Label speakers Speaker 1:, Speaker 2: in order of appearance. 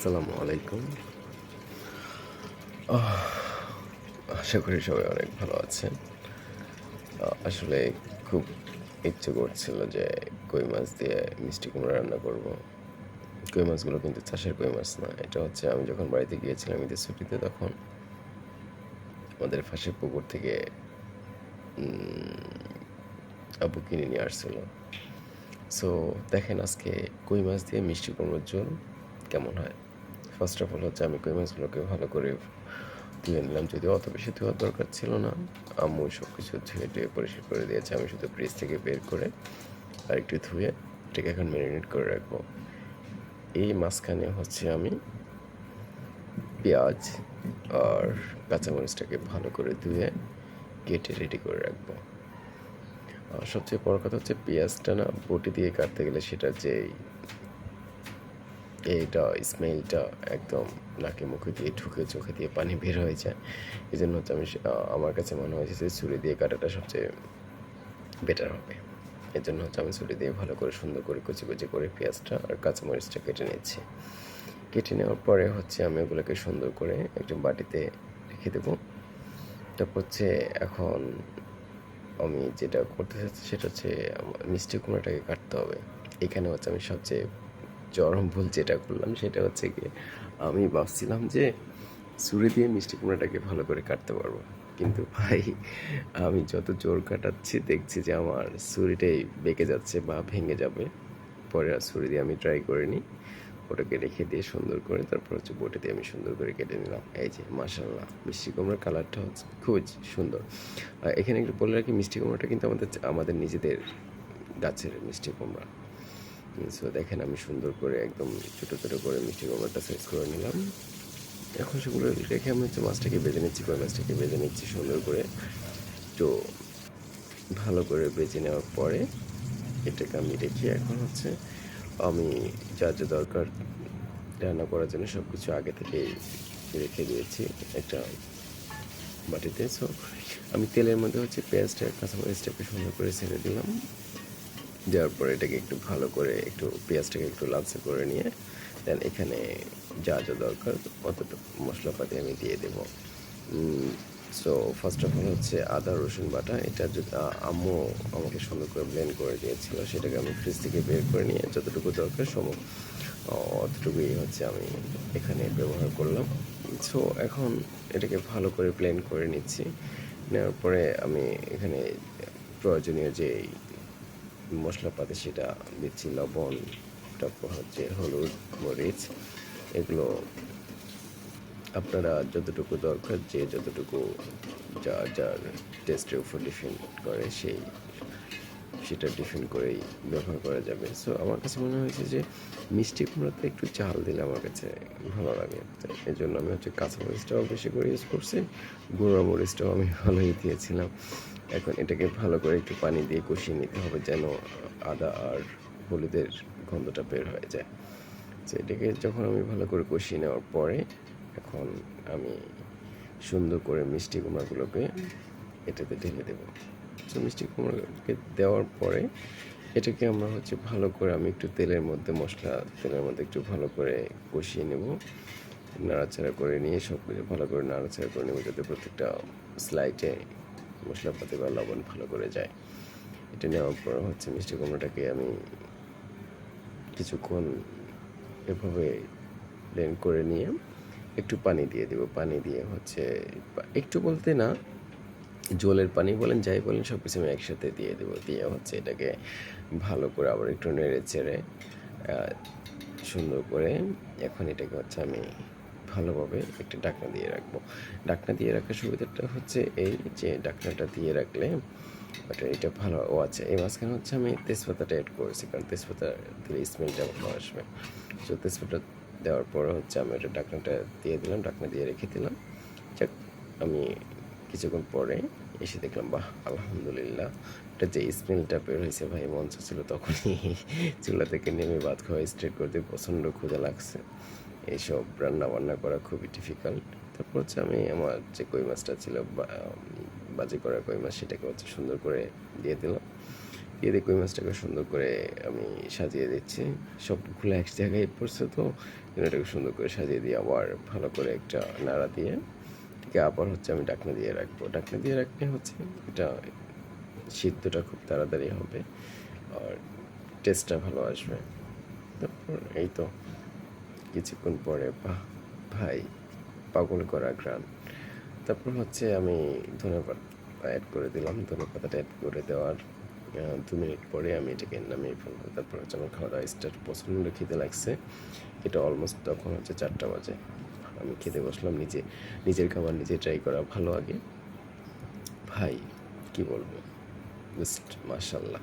Speaker 1: আসসালামু আলাইকুম। আশা করি সবাই অনেক ভালো আছেন। আসলে খুব ইচ্ছে করছিল যে কই মাছ দিয়ে মিষ্টি কুমড়া রান্না করব। কই মাছগুলো কিন্তু চাষের কই মাছ না, এটা হচ্ছে আমি যখন বাড়িতে গিয়েছিলাম ঈদের ছুটিতে তখন আমাদের পাশের পুকুর থেকে আবু কিনে নিয়ে আসছিল। সো দেখেন আজকে কই মাছ দিয়ে মিষ্টি কুমড়োর ঝোল কেমন হয়? ফার্স্ট অফ অল হচ্ছে আমি কই মাছগুলোকে ভালো করে ধুয়ে নিলাম, যদিও অত বেশি ধোয়ার দরকার ছিল না। আম্মু সব কিছু ধুয়ে টুয়ে পরিষ্কার করে দিয়েছে, আমি শুধু ফ্রিজ থেকে বের করে আর একটু ধুয়ে এটাকে এখন ম্যারিনেট করে রাখব। এই মাঝখানে হচ্ছে আমি পেঁয়াজ আর কাঁচামরিচটাকে ভালো করে ধুয়ে কেটে রেডি করে রাখব। সবচেয়ে বড় কথা হচ্ছে পেঁয়াজটা না বটি দিয়ে কাটতে গেলে সেটা যে এইটা, স্মেলটা একদম নাকে মুখে দিয়ে ঢুকে চোখে দিয়ে পানি বের হয়ে যায়। এই জন্য হচ্ছে আমি আমার কাছে মনে হয়েছে যে ছুরি দিয়ে কাটাটা সবচেয়ে বেটার হবে। এর জন্য হচ্ছে আমি ছুরি দিয়ে ভালো করে সুন্দর করে কুচি কুচি করে পেঁয়াজটা আর কাঁচামরিচটা কেটে নিচ্ছি কেটে নেওয়ার পরে হচ্ছে আমি ওগুলোকে সুন্দর করে একটা বাটিতে রেখে দেবো। তারপর হচ্ছে এখন আমি যেটা করতে চাচ্ছি সেটা হচ্ছে মিষ্টি কুমড়াটাকে কাটতে হবে। এখানে হচ্ছে আমি সবচেয়ে চরম ভুল যেটা করলাম, সেটা হচ্ছে কি আমি ভাবছিলাম যে ছুরি দিয়ে মিষ্টি কুমড়াটাকে ভালো করে কাটতে পারব। কিন্তু ভাই, আমি যত জোর কাটাচ্ছি, দেখছি যে আমার ছুরিটাই বেঁকে যাচ্ছে বা ভেঙে যাবে। পরে আর ছুরি দিয়ে আমি ট্রাই করিনি। ওটাকে রেখে দিয়ে সুন্দর করে তারপর হচ্ছে বটি দিয়ে আমি সুন্দর করে কেটে নিলাম। এই যে মাসাল্লাহ মিষ্টি কুমড়ার কালারটা হচ্ছে খুবই সুন্দর। এখানে একটু বলে রাখি, মিষ্টি কুমড়াটা কিন্তু আমাদের আমাদের নিজেদের গাছের মিষ্টি কুমড়া। সো দেখেন আমি সুন্দর করে একদম ছোটো ছোটো করে মিষ্টি কুমড়াটা সাইজ করে নিলাম। এখন সেগুলো রেখে আমি হচ্ছে মাছটাকে বেজে নিচ্ছি, কই মাছটাকে বেজে নিচ্ছি সুন্দর করে। তো ভালো করে বেজে নেওয়ার পরে এটাকে আমি রেখে এখন হচ্ছে আমি যা যা দরকার রান্না করার জন্য সব কিছু আগে থেকেই রেখে দিয়েছি একটা বাটিতে। সো আমি তেলের মধ্যে হচ্ছে পেঁয়াজটা, কাঁচামরিচটাকে সুন্দর করে ছেড়ে দিলাম। দেওয়ার পরে এটাকে একটু ভালো করে একটু পেঁয়াজটাকে একটু লালচে করে নিয়ে দেন এখানে যা যা দরকার অতটুকু মশলাপাতি আমি দিয়ে দেবো। সো ফার্স্ট অফ অল হচ্ছে আদা, রসুন বাটা। এটা আম্মু আমাকে সুন্দর করে ব্লেন্ড করে দিয়েছিল। সেটাকে আমি ফ্রিজ থেকে বের করে নিয়ে যতটুকু দরকার সম অতটুকুই হচ্ছে আমি এখানে ব্যবহার করলাম। সো এখন এটাকে ভালো করে প্লেন করে নিচ্ছি। নেওয়ার পরে আমি এখানে প্রয়োজনীয় যে মশলাপাতি সেটা দিচ্ছি, লবণ তারপর হচ্ছে, হলুদ, মরিচ, এগুলো আপনারা যতটুকু দরকার, যে যতটুকু যা যার টেস্টের উপর ডিপেন্ড করে, সেই সেটা ডিপেন্ড করেই ব্যবহার করা যাবে। সো আমার কাছে মনে হয়েছে যে মিষ্টি কুমড়াতে একটু চাল দিলে আমার কাছে ভালো লাগে। এই জন্য আমি হচ্ছে কাঁচামরিচটাও বেশি করে ইউজ করছি, গুঁড়ো মরিচটাও আমি ভালোই দিয়েছিলাম। এখন এটাকে ভালো করে একটু পানি দিয়ে কষিয়ে নিতে হবে যেন আদা আর হলুদের গন্ধটা বের হয়ে যায়। তো এটাকে যখন আমি ভালো করে কষিয়ে নেওয়ার পরে এখন আমি সুন্দর করে মিষ্টি কুমড়াগুলোকে এটাতে ঢেলে দেবো। তো মিষ্টি কুমড়াকে দেওয়ার পরে এটাকে আমরা হচ্ছে ভালো করে আমি একটু তেলের মধ্যে মশলা, তেলের মধ্যে একটু ভালো করে কষিয়ে নেব। নাড়াচাড়া করে নিয়ে সব কিছু ভালো করে নাড়াচাড়া করে নেব যাতে প্রত্যেকটা স্লাইডে মশলাপাতি বা লবণ ভালো করে যায়। এটা নেওয়ার পর হচ্ছে মিষ্টি কুমড়োটাকে আমি কিছুক্ষণ এভাবে ব্লেন্ড করে নিয়ে একটু পানি দিয়ে দেবো। পানি দিয়ে হচ্ছে, একটু বলতে না জলের পানি বলেন, যাই বলেন সব কিছু আমি একসাথে দিয়ে দেবো, দিয়ে হচ্ছে এটাকে ভালো করে আবার একটু নেড়ে চেড়ে সুন্দর করে এখন এটাকে হচ্ছে আমি ভালোভাবে একটা ডাকনা দিয়ে রাখব। ডাকনা দিয়ে রাখার সুবিধাটা হচ্ছে এই যে ডাকনাটা দিয়ে রাখলে এটা ভালো ও আচ্ছা এই মাঝখানে হচ্ছে আমি তেজপাতাটা অ্যাড করেছি, কারণ তেজপাতা দিলে স্মেলটা ভালো আসবে। তো তেজপাতা দেওয়ার পর হচ্ছে আমি ওটা ডাকনাটা দিয়ে দিলাম ডাকনা দিয়ে রেখে দিলাম। যাক, আমি কিছুক্ষণ পরে এসে দেখলাম, বাহ, আলহামদুলিল্লাহ। এটা যে স্মেলটা বের হয়েছে ভাই, মন ছিল তখনই চুলা থেকে নেমে ভাত খাওয়া স্ট্রেট করতে প্রচণ্ড ক্ষুধা লাগছে। এইসব রান্না বান্না করা খুবই ডিফিকাল্ট তারপর হচ্ছে আমি আমার যে কই মাছটা ছিল বাজি করা কই মাছ, সেটাকে হচ্ছে সুন্দর করে দিয়ে দিলাম। দিয়ে দিয়ে কই মাছটাকে সুন্দর করে আমি সাজিয়ে দিচ্ছি। সবগুলো এক জায়গায় পড়ছে তো এটাকে সুন্দর করে সাজিয়ে দিয়ে আবার ভালো করে একটা নাড়া দিয়ে এটাকে আবার হচ্ছে আমি ডাকনা দিয়ে রাখব। ডাকনা দিয়ে রাখলে হচ্ছে এটা সিদ্ধটা খুব তাড়াতাড়ি হবে আর টেস্টটা ভালো আসবে। তারপর এই তো কিছুক্ষণ পরে ভাই, পাগল করা গ্রান তারপর হচ্ছে আমি ধন্যবাদ অ্যাড করে দিলাম। ধন্যবাদটা অ্যাড করে দেওয়ার দু মিনিট পরে আমি এটাকে নামিয়ে ফেলব। তারপর হচ্ছে আমার খাওয়া দাওয়া স্টার্ট প্রচণ্ড খিদে লাগছে। এটা অলমোস্ট তখন হচ্ছে চারটা বাজে। আমি খেতে বসলাম, নিজে, নিজের খাবার নিজে ট্রাই করা ভালো আগে। ভাই, কি বলব? জাস্ট মার্শাল্লাহ